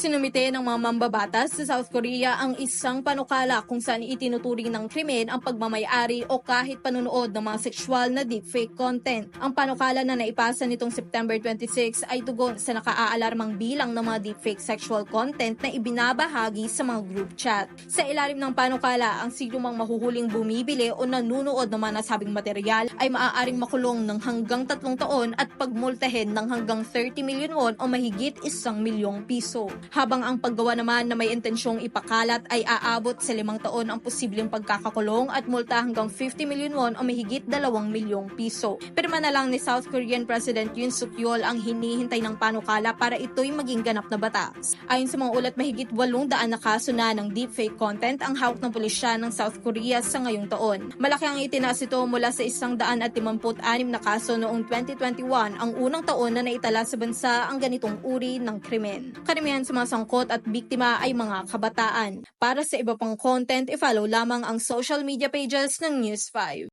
Isinumite ng mga mambabatas sa South Korea ang isang panukala kung saan itinuturing ng krimen ang pagmamayari o kahit panunood ng mga sexual na deepfake content. Ang panukala na naipasa nitong September 26 ay tugon sa nakaaalarmang bilang ng mga deepfake sexual content na ibinabahagi sa mga group chat. Sa ilalim ng panukala, ang sinumang mahuhuling bumibili o nanunood ng mga nasabing material ay maaaring makulong ng hanggang tatlong taon at pagmultahin ng hanggang 30 milyon won o mahigit isang milyong piso. Habang ang paggawa naman na may intensyong ipakalat ay aabot sa limang taon ang posibleng pagkakakulong at multa hanggang 50 milyon won o mahigit dalawang milyong piso. Pirma na lang ni South Korean President Yoon Suk Yeol ang hinihintay ng panukala para ito'y maging ganap na batas. Ayon sa mga ulat, mahigit 800 na kaso na ng deepfake content ang hawak ng pulisya ng South Korea sa ngayong taon. Malaki ang itinaas ito mula sa 156 na kaso noong 2021, ang unang taon na naitala sa bansa ang ganitong uri ng krimen. Karamihan sa mga sangkot at biktima ay mga kabataan. Para sa iba pang content, i-follow lamang ang social media pages ng News 5.